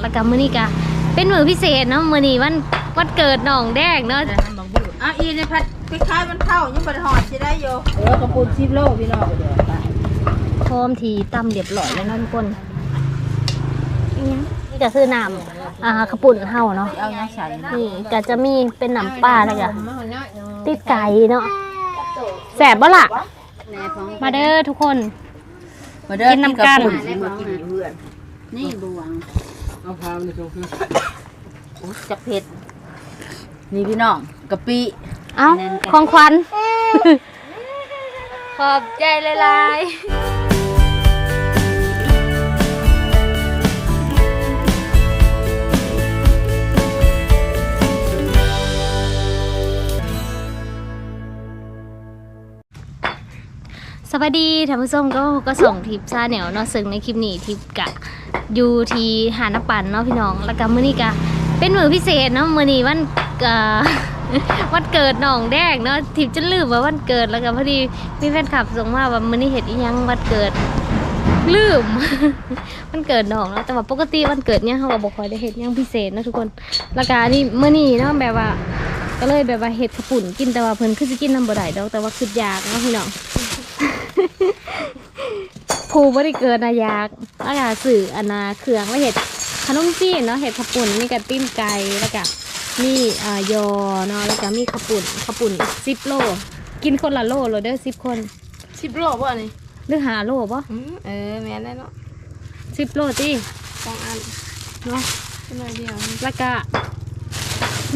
แล้วก็มื้อนี้ก็เป็นมื้อพิเศษเนาะมื้อนี้วันวันเกิดน้องแดงเนาะแต่ทำบางบูดอะอีในพัดคล้ายๆมันเข้ายังบ่ได้หอดสิได้อยู่เออกระปุกชิบโลพี่น้องเดี๋ยวไปพร้อมทีตำเรียบร้อยแล้วเนาะทุกคนอิหยังนี่ก็คือน้ำอ่าขาวปุ่นเฮาเนาะเอายังใส่นะนี่ก็จะมีเป็นน้ำปลาแล้วก็ติดไก่เนาะแสบบ่ล่ะมาเด้อทุกคนมาเด้อกินน้ำกันบปุ่มากินอยู่เพื่อนนี่บวง เอาพามันจะคือโอ้จักเผ็ดนี่พี่น้องกะปิเอ้าของขวัญ ขอบใจหลายๆ สวัสดีท่านผู้ชมก็ก็ส่งทิปซาแนวเนาะซึ่งในคลิปนี้ทิปกะอยู่ที่หาดน้ำปั่นเนาะพี่น้อง แล้วก็มื้อนี้กะเป็นมือพิเศษเนาะมื้อนี้วันวันเกิดน้องแดงเนาะทิพย์จะลืมว่าวันเกิดแล้วก็พอดีมีแฟนคลับส่งมาว่ามื้อนี้เห็ดอีหยังวันเกิดลืมวันเกิดน้องเนาะแต่ว่าปกติวันเกิดเนี่ยเขาก็บอกคอยได้เห็ดยังพิเศษนะทุกคนแล้วก็นี่มื้อนี้เนาะแบบว่าก็เลยแบบว่าเห็ดขปุ่นกินแต่ว่าเพิ่นคือสิกินน้ำบ่ได้ดอกแต่ว่าคืออยากเนาะพี่น้อง ผู้บ่ได้เกิดนะอยากแล้วก็สื่ออันนาเครื่องแล้วเห็ดขนมจีนเนาะเห็ดขาวปุ่นนี่ก็ติ้มไก่แล้วก็มีอ่ายอเนาะแล้วก็มีข้าวปุ่นข้าวปุ่นสิบโล กินคนละโลเลยเด้อสิบคนสิบโลป่ะนี่หรือหาโลป่ะเออแม่นได้เนาะสิบโลตีสองอันเนาะเป็นหน่อยเดียวแล้วก็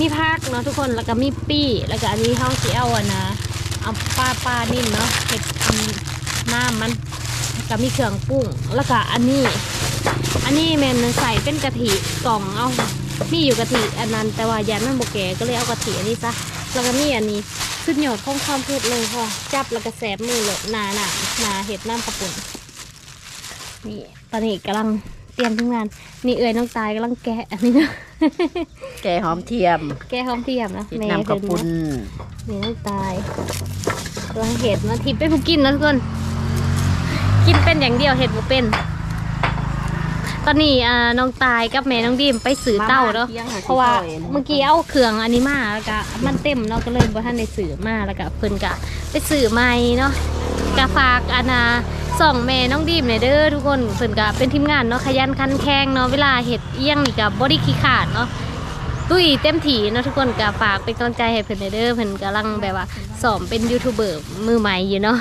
มีผักเนาะทุกคนแล้วก็มีปี้ แล้วก็อันนี้เขาสิเอาอะนะ เอาปลาปลานิ่มเนาะเห็ดอันน้ำมันแล้วก็มีเครื่องปรุงแล้วก็อันนี้ อันนี้แมนใส่เป็นกะทิกล่องเอามีอยู่กะทิอันนั้นแต่ว่ายันมันบกแก่ก็เลยเอากะทิอันนี้ซะแล้วก็มีอันนี้สุดยอดของความเผ็ดเลยพอจับแล้วก็แสบมือเลยหนาหนาหนาเห็ดน้ำกระปุ่นนี่ตอนนี้กำลัง เตรียมทำงาน นี่เอ่ยน้องตายกำลังแกะอันนี้เนาะแกหอมเทียมแกะหอมเทียมนะเห็ดแม่น้ำกระเพิ่นปุนนะนี่น้องตายกำลังเห็ดนะทิพย์เป็นผู้กินนะทุกคน กินเป็นอย่างเดียวเห็ดบ่เป็น ตอนนี้อ่าน้องตายกับแม่น้องดีมไปสื่อเต้าเนาะ เพราะว่าเมื่อกี้เอาเครื่องอันนี้มาแล้วก็มันเต็มเนาะก็เลยบ่ท่านได้สื่อมาแล้วก็เพิ่นก็ไปสื่อใหม่เนาะ กะฝากอานาสองแม่น้องดีมเนี่ยเด้อทุกคนเพิ่นก็เป็นทีมงานเนาะขยันขันแข็งเนาะเวลาเฮ็ดเอียงนี่ก็บ่ได้ขี้ขาดเนาะตุ้ยเต็มที่เนาะทุกคนก็ฝากเป็นกำลังใจให้เพิ่นเด้อเพิ่นกำลังแบบว่าสอบเป็นยูทูบเบอร์มือใหม่อยู่เนาะ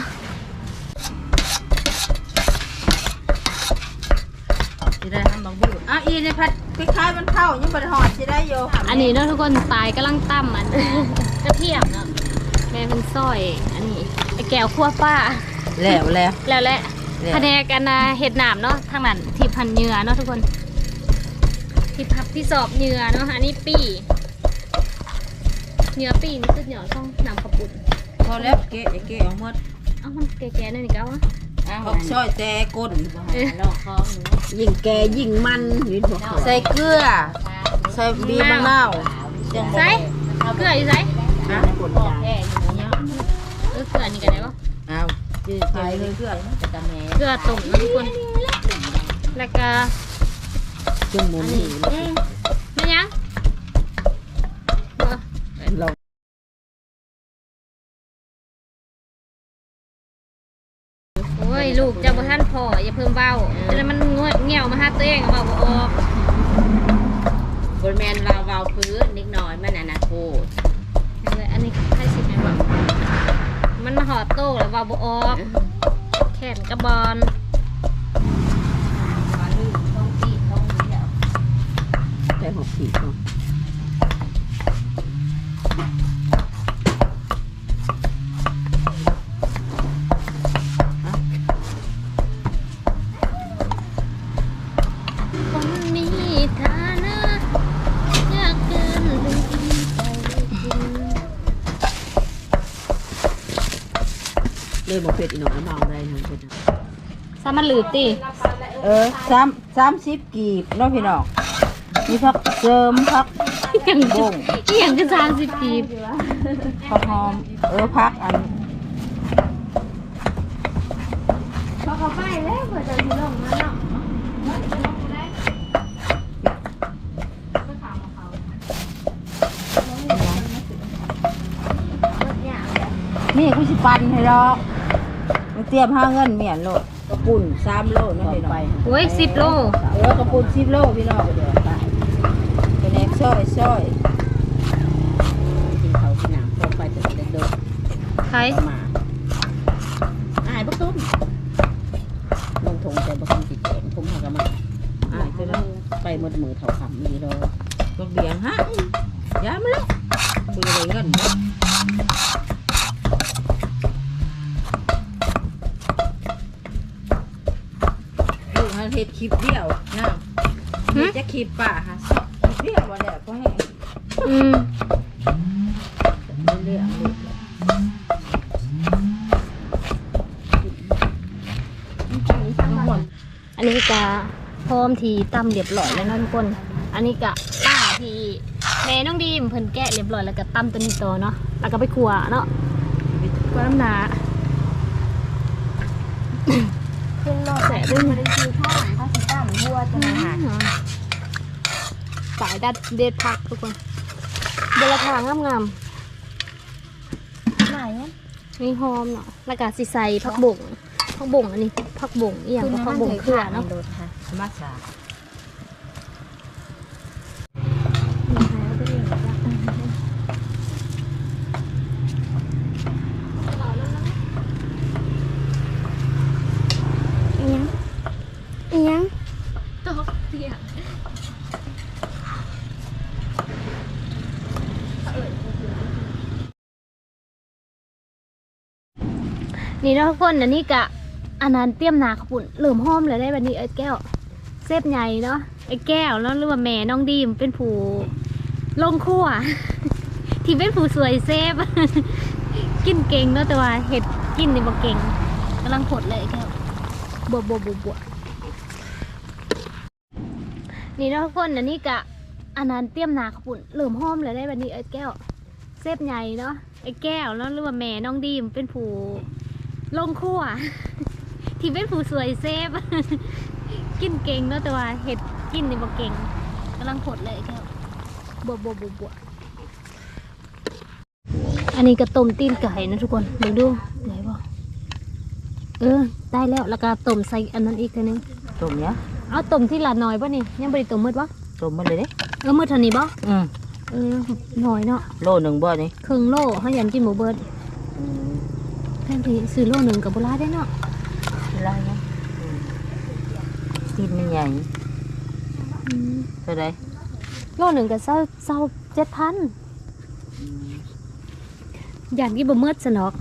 สิได้ทำบางบูดอะอีในพัดคล้ายๆมันเข้ายังบ่ได้หอดสิได้อยู่อันนี้เนาะทุกคนตายกำลังตั้มอันกระเทียมเนาะแม่เป็นซอยอันนี้ไอ้ แก้วคั่วป้า แล้วแล้ว แล้วแหละแล้ว แผนกกันนะเห็ดหนามเนาะทางนั้นที่พันเหยื่อเนาะทุกคนที่พับที่สอบเหยื่อเนาะอันนี้ปีเหยื่อปีนี่คือเหยื่อช่องน้ำกระปุกพอแล้วเกะเกะเอาหมดเอ้ามันแก่ๆหนั่นนี่ก็วะ ออกซอยแต่ก้นเออยิ่งแกยิ่งมันใส่เกลือใส่บีบมะนาวใส่เกลืออยู่ใส่นะเออเกลือนี่กันได้ปะเอาจืดใส่เกลือจะกันแม่เกลือตุ่มเนาะทุกคน แล้วก็จุ่มหมุนนี่อืมไม่ยังเออลองโอ้ยลูกจะบ่ท่านพออย่าเพิ่มเบาจะได้มันงวดเงี่ยวมาหาตัวเองเอาบ่ออกบนแมนลาวาวพื้นนิดหน่อยมันอนาโคตนั่นแหละอันนี้ให้สิแม่นบอก มันมาหอดโต้แล้วเบาบ่ออกแขนกระบอลใส่หกขีดเนาะ เบอเผ็ดอีน่อยน้องได้หนูเผ็ดนะสามันหลืดติเออสามสามสิบกีบน้องพี่น้องมีพักเสริมพัก อย่างโงอย่างคือสามสิบกีบพักหอม เออพักอันพอเขาไปแล้วเผื่อจะถึงลงมาเนาะนี่คุณสิปันให้ดอก ตรียมห้าเงินเมียนโลดกระปุ่นสามโลนะพี่น้องโอ้ยสิบโลเออกระปุ่นสิบโลพี่น้องเดี๋ยวไปเป็นแอกซอยซอยกินเขากินหนังพอไปจะเด็กเดินใคร มาอายพวกตุ้มลงทงแต่บางติดแขนผมหากมาอายจะได้ไปหมดมือเท่าคำนี่เรา ตัวเบียงฮะยามาแล้วคุยอะไรเงินบ่ลูกหันเฮ็ดคลิป เดียวนะเฮ็ดจะคลิปป่าฮะคลิปเดียวบ่แล้วก็ให้อืมเรื่องลูกเลยอันนี้ก็พร้อมทีตำเรียบร้อยแล้วเนาะทุกคน อันนี้ก็ป้าที่แม่น้องดีมเพิ่นแกะเรียบร้อยแล้วก็ตำตัวนี้ต่อเนาะแล้วก็ไปขัวเนาะไปขัวน้ำหนาขึ้นรถแต่ด้วยมันได้ซื้อข้าวข้าวสิ ต้ามบัวจะมาหาสายดัดเด็ดพักทุกคนเบลทางงามไหนอะๆมีหอมเนาะแล้วก็สิใส่ผักบ่งผักบ่งอันนี้ผักบ่งอีหยังก็ผักบ่งเครือเนาะมาสา อีหยังอีหยัง นี่เนาะทุกคนอันนี้กะอันนั้นเตรียมนาขปุ่นเหลื่อมห้อมเลยได้แบบนี้ไอ้แก้วเซฟใหญ่เนาะไอ้แก้วเนาะหรือว่าแม่น้องดีมเป็นผู้ลงครัวที่เป็นผู้สวยเซฟกินเก่งเนาะแต่ว่าเห็ดกินนี่บ่เก่งกำลังผดเลยแก้วบวบวบวบวนี่เนาะทุกคนอันนี้กะอันนั้นเตรียมนาขปุ่นเหลื่อมห้อมเลยได้แบบนี้ไอ้แก้วเซฟใหญ่เนาะไอ้แก้วเนาะหรือว่าแม่น้องดีมเป็นผู้ ลงครัวที่เป็นผู้สวยเซฟ กินเก่งเนาะแต่ว่าเห็ดกินนี่บ่เก่งกำลังผดเลยแก้วบวบวบวบวอันนี้ก็ต้มตีนไก่นะทุกคนดูดูไหนบ่เออได้แล้วแล้วก็ต้มใส่อันนั้นอีกทีนึงต้มเนี้ยเอาต้มที่ละน้อยป่ะนี่ยังบ่ได้ต้มมืดบ่ต้มมาเลยเด้เออมืดเท่านี้บ่อืมเออน้อยเนาะโลหนึ่งบ่นี่ครึ่งโลเฮายันกินบ่เบิดอืม แทนที่ซื้อโลหนึงก็บ่หลายได้เนาะอะไรนะตีนมันใหญ่อืมเท่าไรโลหนึ่งก็เศร้าเศร้าเจ็ดพันอย่างที่บ่เมืดสนอก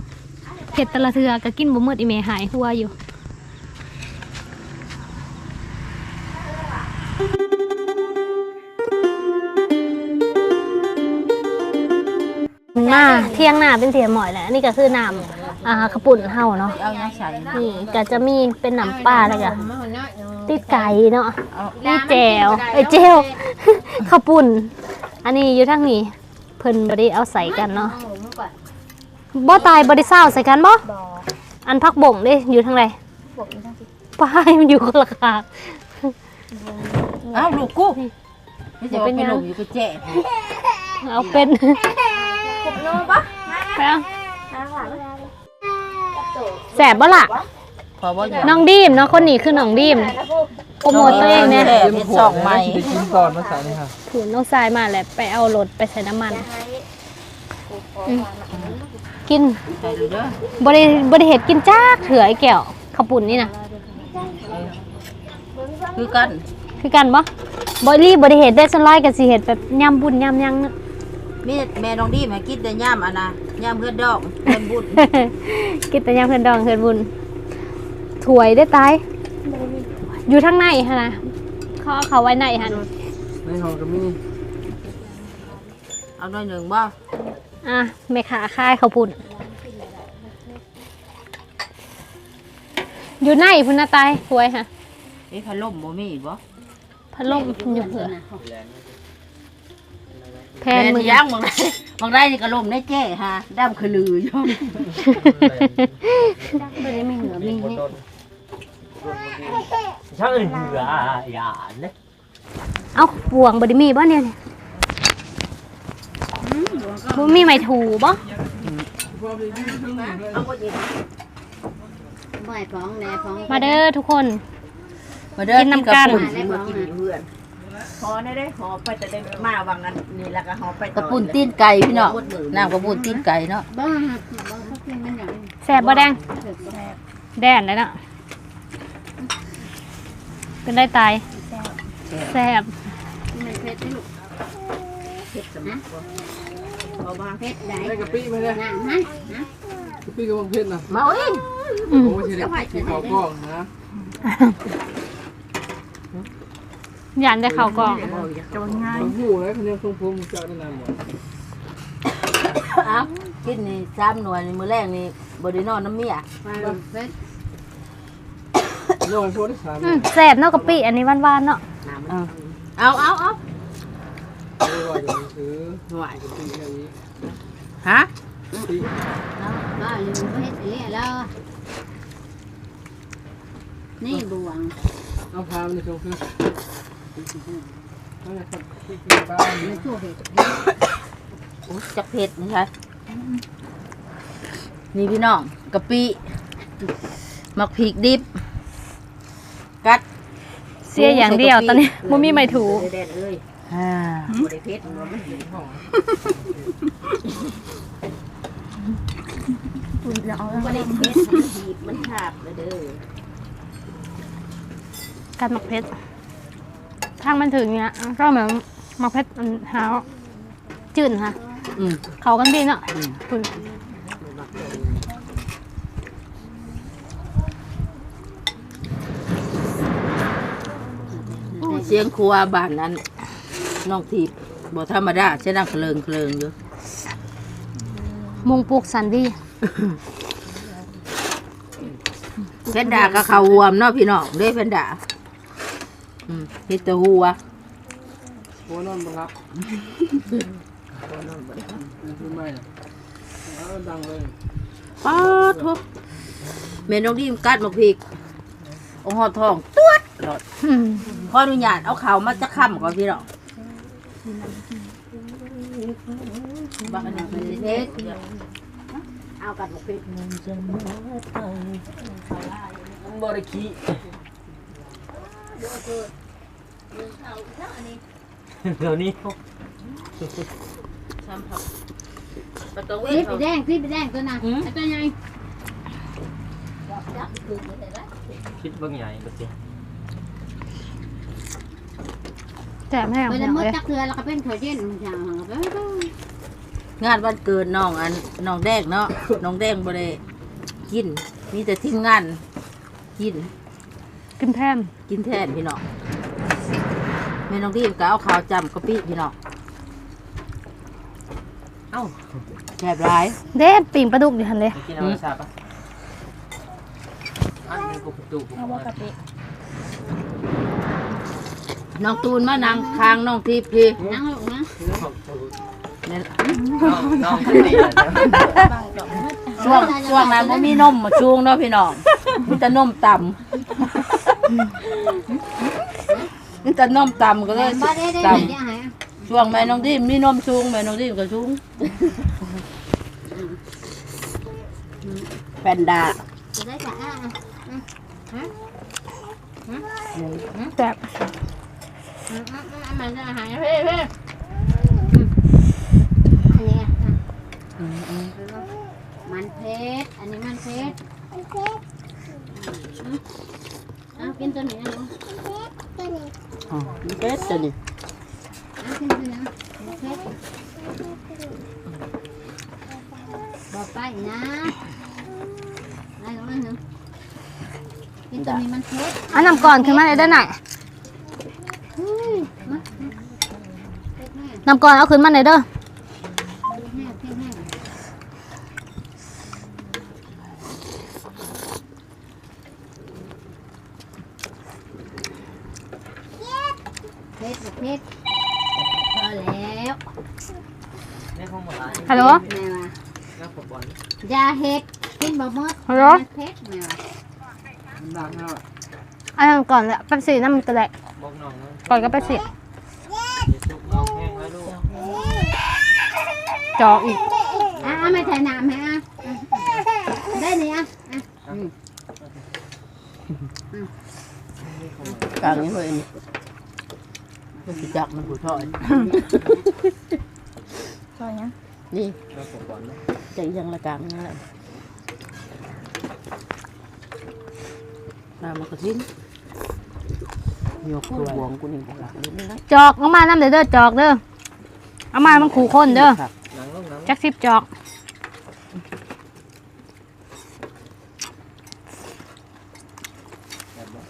เห็ดแตละเทือก็กินบ่เมืดอีเมหายหัวอยู่หน้าเที่ยงหน้าเป็นเทียมหมอยแหละอันนี่ก็คือน้ำ อ่าขาวปุ่นเฮาเนาะเอายังใส่นะนี่ก็จะมีเป็นน้ำปลาแล้วก็ติดไก่เนาะเอานี่แจวเอ้ยเจลข้าวปุ่น อันนี้อยู่ทั้งนี้เพิ่นบ่ได้เอาใส่กันเนาะบ่ตายบ่ได้เศร้าใส่กันบ่อันพักบ่งเด้อยู่ทางใดป้ายมันอยู่คนละคางเอาลูกกูไม่ใช่ว่าเป็นลมอยู่กับแจ๊เอาเป็นไปเอา แสบบ่ล่ะ พอบ่อยู่น้องดีมเนาะคนนี้คือน้องดีมโปรโมทตัวเองเนี่ยเฮ็ดสองไม้จะกินก่อนมาใส่นี่ค่ะถูนน้องทรายมาแหละไปเอารถไปใส่น้ำมันอืมกินใส่เลยเด้อบริบริเหตุกินจ้ากเถื่อไอ้แก้วขาวปุ่นนี่นะคือกัน คือกันปะบริบริเหตุได้สวนไลายกับสิเหตุแบบย่ำบุญย่ำยังนึมีแม่น้องดีมากินแต่ย่ามอันน่ะ ย่ามเพื่อนดอกเพื่อนบุญกินแต่ย่ำเพื่อนดองเพื่อนบุญถวยได้ตายอยู่ทางในฮะนะเขาเอาเขาไว้ในฮะในห้องก็มีเอาหน่อยหนึ่งบ่อะแม่ขาค่ายเขาวปุ่นอยู่ในพุ่นนะตายถวยฮะเอ้พัดลมบ่มีบ่พัดลมอยู่เผื่อ แพแม่นมืนี่อย่างบางได้บางได้นี่ก็ลมได้แจ้ฮะดำคือลืออยู่ไม่ได้ไม่เหนือมีนี่ช่างอื่นเหลืออย่าเนี่ยเอ้าบวงบไดิมีบ่เนี่ยบ่มีไม้ถูบ่พอไปยืนข้างหน้าเลยเอาบ่ยิงบ่อยฟ้องแน่ฟ้องมาเด้อทุกคน มาเด้อกินน้ำกันบปุ่สิมากินเพื่อ นหอได้ได้หอไปแต่ได้มาวังนั้นนี่แล้วก็หอไปกระปุ่นตีนไก่พี่น้องน้ำกระปุ่นตีนไก่เนาะบ้าหักบ้าเขากินมันอย่างแสบบ่แดงเถิดแซ่บแดนเลยเนาะเป็นได้ตายแสบมันเผ็ดไหมลูกเฮ็ดสมัครบ่บ่เผ็ดได้ได้กะปิไหมเนี่ยน้ำนะนะกะปิกับบังเพชรนะมาเอ้ยอืมโอ้ยเฉลี่ยที่เขากล้องนะห ยานได้เข่าวกล่องจนง่ายผมหูเลยคนยังทรงผมเจ้าได้นานหมดเอ้ากินนี่สามหน่วยนี่มื้อแรกนี่บ่ได้นอนน้ำเมียมาเผ็ดน้อยพวกที่สามอืมแสบเนาะกะปิอันนี้หวานๆเนาะน้ำเอาเอาเอาเอาไม่ว่าจะซื้อหน่วยกะปิแค่นี้ฮะกะปิบ้าลืมเผ็ดเลยแล้วนี่บวงเอาพามันในช่วงคือ นั่นแหละครับที่กินบ้านไม่ชั่วเผ็ดโอ้จักเผ็ดนี่ค่ะนี่พี่น้องกะปิมักพริกดิบ กัดเสียอย่างเดียวตอนนี้บ่มีไม่ถูกแดดๆเลยอ่าบ่ได้เผ็ดมันมันอยู่ห้องบ่ได้เผ็ดมันหีบมันขาบเลยเด้อการหมักเพชร ทางมันถึงเนี้ยก็เหมือนหมักเพชรมันหาวจืดค่ะ อืม เขากันดีเนาะคุณเสียงครัวบ้านนั้นน้องทีบบ่ธรรมดาใช่นั่งเคลิงเคลิงอยู่มุงปลูกสันดี เพนดาก็เขาววมเนาะพี่น้องเด้เพนดา อืมเฮ็ดแตหัวโอ้นอนบังรับโอ้นอนบังรับคือไม่นะเอาดังเลยป๊าดทุกเมนูดีมกัดมาพริกเอาหอดทองตวดหลอดอืมขออนุญาตเอาเขาวมาจะค้ำก่อนพี่น้องบักอันนี้เป็นเฮ็ดเอากันบ่เผ็ดบริคี เดี๋ยวนี้ซ้ำครับประตูเว้พริยกไปแดงพริกไปแดงตัวน่ะไอ้ตัวใหญ่คิดบางใหญ่ก็สิแสบแห้งไปแห้ละงมดเลยจักเทือแล้วก็เป็นถั่วเย็นอย่างไปไปงานวันเกิดน้องอันน้องแดงเนาะ น้องแดงบ่ได้กินมีแต่ทีมงานกิน กินแพมกินแทนพี่น้องแม่น้องดีมก็เอาข้าวจำกะปิพี่น้องเอ้าแซ่บหลายเด็ดปิ่งปลาดุกดิฮันเลยไปกินเอาชาปะอันนี้กูประตูกูเอากะปิน้องตูนมานั่งค้างน้องทิพย์พี่นั่งลงนะเนี่ยน้องกะปิช่วงช่วงนั้นบ่มีนมมาช่วงเนาะพี่น้องมีแต่นมต่ำ มีแต่นมต่ำก็เลยบ้าได้ได้ต่ไหนจะหายำช่วงแม่น้องดีมมีนมช่วงแม่น้องดีมก็ช่วงแพนด้าจะได้จะอะแสบมันจะหายเพ่เพ่อันนี้มันเพชรอันนี้มันเพชร เอากินตัวไหนอะลูกอ๋อมีเป็ดตัวนี้เอากินตัวไหนเพชรบอกไปนะอะไรของมันหนึ่งกินตัวนี้มันเพชรอันนำก่อนขึ้นมาเลยได้ไหนอยเฮ้ยมาเพชรแม่นำก่อนเอาขึ้นมาเลยเด้อ แม่เพชรแม่ เพชรเพชรพอแล้วในห้องหมดละฮัลโหล แม่ว่าแล้วผมบอลยาเห็ดกินบ่หมดฮัลโหลเพชรแม่ว่าดังเนาะอันนั้นก่อนแหละแป๊บซี่น้ำมันกระแดกบอกน้องนะก่อนก็แป๊บซี่อย่าซุกน้องแห้งแล้วลูกจอกอีกอะเอามาใส่น้ำไหมอะนี่อะกลางนี้เฮ้ยนี่ มันสิจักมันผู้ทอดซอยยังนี่แล้วผมบอกนะใจยังละกลางนั่นแหละน้ำมันก็ทิ้งโยกตัวบวงกูนี่บอกนิดนึงนะจอกเอามาน้ำเด้อเด้อจอกเด้อเอามามันขู่คนเด้อจักสิบจอก แบบว่า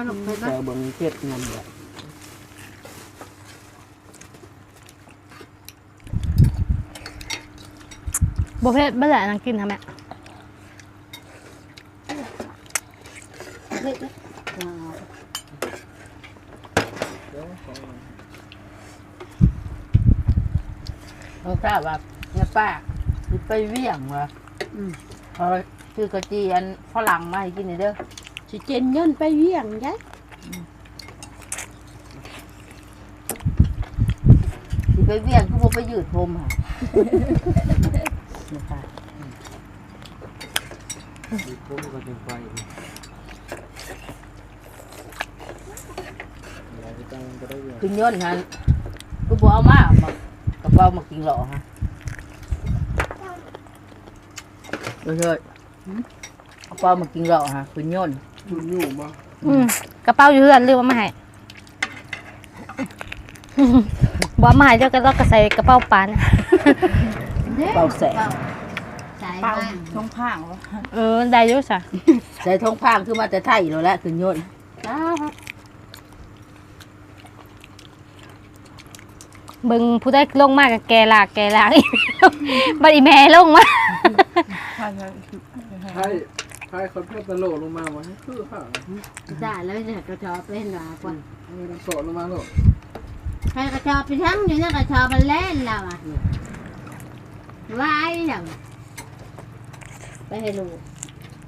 เผ็ดบ้าลูกเผ็ดบ้าแต่เบิ่งเจ็บนั่นแหละบเพศบ่แหละนังกินทำไมเผ็ดเดี๋ยวสองหนังน้องทราบว่าเนี่ยป้าสิไปเวี่ยงว่ะพอซื้อกะจีอันฝรั่งมาให้กินนี่เด้อ สิเจนเงินไปเวียงยายสิไปเวียงก็บ่ไปยืดผมค่ะนะคะดีพุ่มก็เป็นไฟอะไรก็จังได้เยอะคือย่นฮะก็บ่เอามากกระเป๋ามากินหล่อฮะเด้อเด้อกระเป๋ามากินหล่อฮะคือย่น อยู่อยู่มาอืมกระเป๋าอยู่เรือนหรือว่ามาให้บ่มาให้เจ้าก็ต้องกระใส่กระเป๋าปาน เป่าแสงใส่เป่าบ้างช่องข้างวะเออได้อยู่ซะใส่ทองพางคือมาแต่ไทยแล้วแหละคือย่นเบิ่งผู้ได้ลงมากกับแกลากแกลากบัดอีแม่ลงมาใช่ ใช่เขาเพื่อตะโหลลงมาว่าให้คือค่ะได้แล้วจะกระชอบเป็นหรอกว่าโสดลงมาโหลใครกระชอบไปทั้งอยู่นั่นกระชอบมันเล่นแล้วอะวายแล้วไปให้ลูก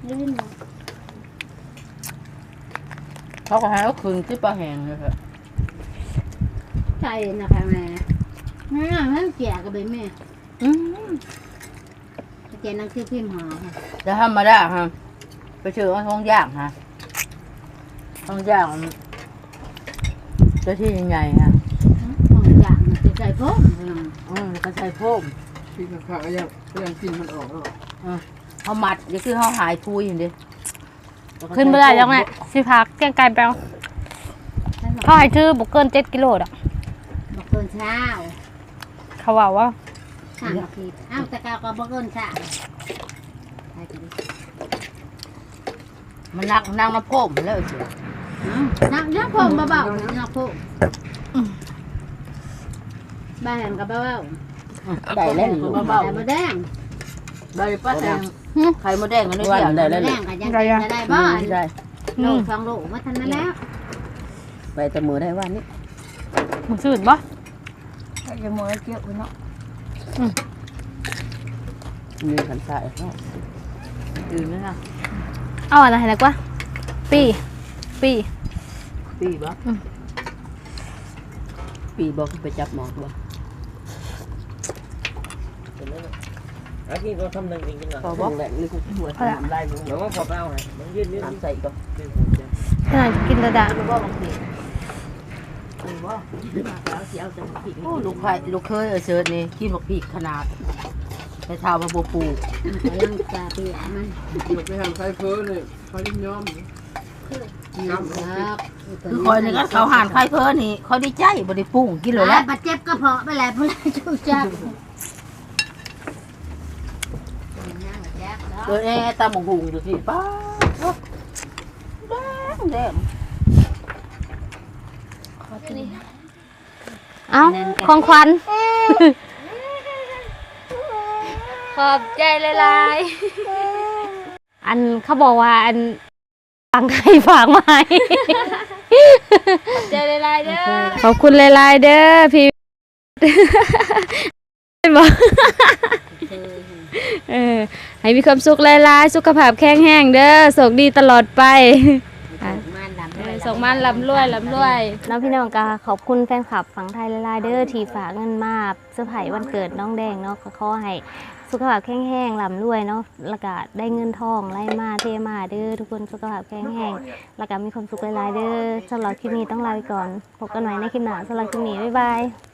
ลื่นเขาก็ให้เอาคืนที่ปลาแห้งเลยค่ะใช่นะคะแม่นี่ให้เกี่ยกับใบแม่เกี่ยนั่งคือพิมพ์หอค่ะจะธรรมดาฮะ ไปเชื่อว่าท้องย่างฮะท้องย่างเจ้าที่ยังไงฮะบางอย่างมันจะใส่พวกอืมแล้วก็ใส่โฟมพี่ข้าก็ยังก็ยังกินมันออกแล้วเขามัดนี่คือเขาหายทุยอย่างเดียวขึ้นบ่ได้แล้วไงสิพักเกียงไกลแปลวเขาให้ชื่อบ่เกิน7กิโลดอกบอกเกินเช้า เขาว่าว่าสามนาทีอ้าวแต่กาวก็บอกเกินเช้าไปกันดิ มันนักนั่งน้ำโพมแล้วเชียวนักนักผมเบาๆนักผมบ้านกับเบาได้แล้วๆลูกเบาๆแต่มาแดงๆได้ป้าแดงไข่มดแดงกันด้วยวันเดียวได้มาแล้วแดลูกงก็ยังจะได้บ้านได้โลสองโลมาทันนั้นแล้ว ไปแต่มือได้วันนี้มึงซื่นบ่จะมือเกี่ยวเนาะมีขันใส่เนาะดื่มไหมคะ เอาอะไรนะกว่าปี ปี ปีบ่ปีบอกไปจับหมอกบ่เป็นแล้วอากินก็ทำหนึ่งจริงๆนะพอบอกแหละนี่กูหัวทำได้มึงเดี๋ยวว่าพอเปล่าไงมันยืดยืดน้ำใส่ก็ยืดหัวใจขนาดกินระดารู้ว่าบางทีรู้ว่าเอาเสียวจะผิดโอ้ลูกไข่ลูกเคยเออเชิญนี่กินบักพีกขนาด ไปทาวมาบัวปูก็ยังจะเปียมันอยู่ไปทำไข่เพ้อเลยเขายิ่งย้อมน้ำครับคือคอยนี่ก็เขาหานไข่เพิ่นนี่เขาดีใจบ่ได้ปรุงกินเลยแหแล้ละวบาดเจ็บก็เพาะไปแล้วพุ่งชุบจับเกิดแอ่ตามหมงหุงดูสิป้าแดงแดงเอ้าของขวัญ ขอบใจหลายๆ อันเขาบอกว่าอันฟังใครฝากมาให้ขอบใจหลายๆเด้อขอบคุณหลายๆเด้อพี่บอกเออให้มีความสุขหลายๆ สุขภาพแข็งแรงเด้อโชคดีตลอดไปมันดำเลยส่งมันลำรวยลำรวยน้องพี่น้องก็ขอบคุณแฟนคลับฝั่งไทยหลายๆเด้อที่ฝากเงินมาเซอร์ไพรส์วันเกิดน้องแดงเนาะก็ขอให้ สุขภาพแข็งแรงลำรวยเนาะแล้วก็ได้เงินทองไล่มาเทมาเด้อทุกคนสุขภาพแข็งแรงแล้วก็มีความสุขหลายๆเด้อสำหรับคลิปนี้ต้องลาไปก่อนพบกันใหม่ในคลิปหน้าสำหรับคลิปนี้บ๊ายบาย